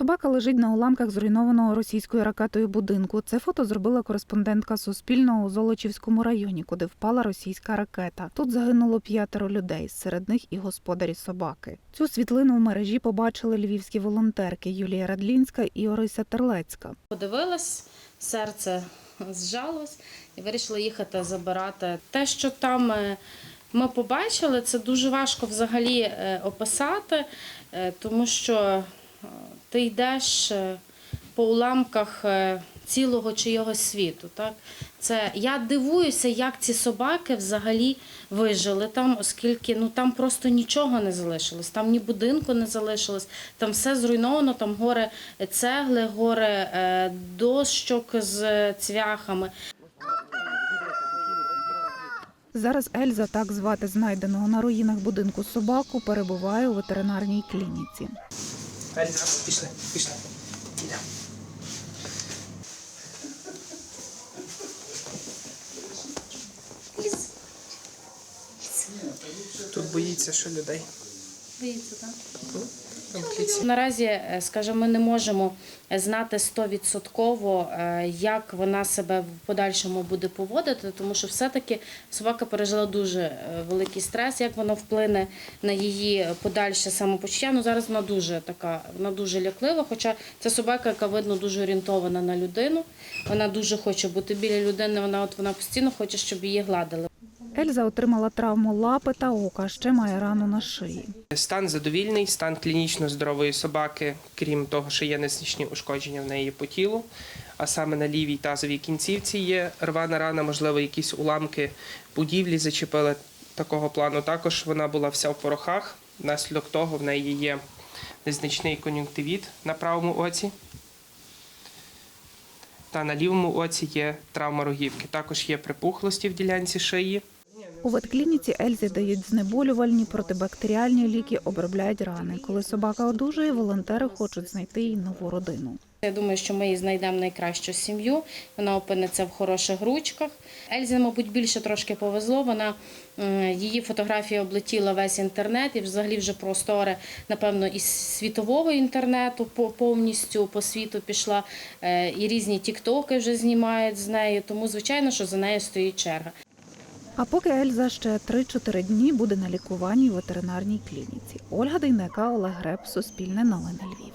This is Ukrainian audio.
Собака лежить на уламках зруйнованого російською ракетою будинку. Це фото зробила кореспондентка Суспільного у Золочівському районі, куди впала російська ракета. Тут загинуло п'ятеро людей, серед них і господарі собаки. Цю світлину в мережі побачили львівські волонтерки Юлія Радлінська і Орися Терлецька. Подивилась, серце зжалось і вирішила їхати забирати. Те, що там е, ми побачили, це дуже важко взагалі е, описати, е, тому що ти йдеш е, по уламках е, цілого чийогось світу. Так? Це, я дивуюся, як ці собаки взагалі вижили там, оскільки ну, там просто нічого не залишилось, там ні будинку не залишилось, там все зруйновано, там горе цегли, горе е, дощок з цвяхами. Зараз Ельза, так звати знайденого на руїнах будинку собаку, перебуває у ветеринарній клініці. Ельза, пішли, пішли. Йдемо. Тут боїться, що людей. Боїться, так? Наразі, е, скажімо, ми не можемо знати стовідсотково, е, як вона себе в подальшому буде поводити, тому що все-таки собака пережила дуже е, великий стрес, як воно вплине на її подальше самопочуття. Ну зараз вона дуже така, вона дуже ляклива, хоча це собака, яка видно дуже орієнтована на людину. Вона дуже хоче бути біля людини. Вона от вона постійно хоче, щоб її гладили. Ельза отримала травму лапи та ока, ще має рану на шиї. Стан задовільний, стан клінічно здорової собаки, крім того, що є незначні ушкодження в неї по тілу. А саме на лівій тазовій кінцівці є рвана рана, можливо, якісь уламки будівлі зачепили такого плану. Також вона була вся в порохах. Внаслідок того в неї є незначний кон'юнктивіт на правому оці. Та на лівому оці є травма рогівки. Також є припухлості в ділянці шиї. У ветклініці Ельзі дають знеболювальні протибактеріальні ліки, обробляють рани. Коли собака одужує, волонтери хочуть знайти їй нову родину. Я думаю, що ми їй знайдемо найкращу сім'ю. Вона опиниться в хороших ручках. Ельзі, мабуть, більше трошки повезло. Вона її фотографія облетіла весь інтернет і взагалі вже простори, напевно, із світового інтернету по- повністю по світу пішла. Е, І різні тіктоки вже знімають з нею. Тому, звичайно, що за нею стоїть черга. А поки Ельза ще 3-4 дні буде на лікуванні в ветеринарній клініці. Ольга Дейнека, Олег Греб, Суспільне новини Львів.